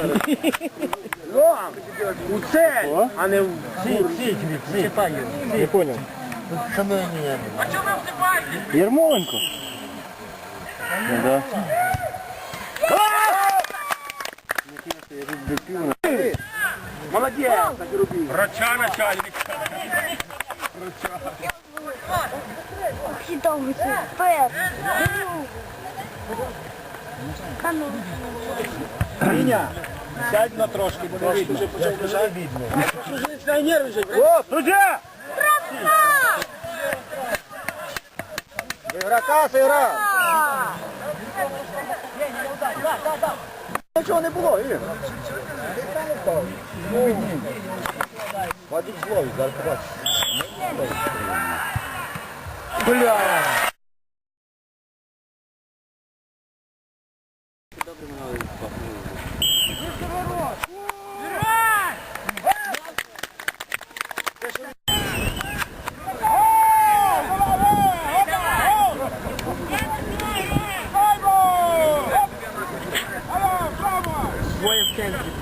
У цель, а не в Не понял. Ермоленко? Ну да. Молодець, так і робив. Врача начальник. Хитовуйся. Пер. Міня, сядь на трошки, бо не вже почав бежати. Що ж починає нервничати? О, суддя! Ігрока. Нічого не було, Ігор. Вадик зловить, зараз побачиш. Бля! Двоє в центрі.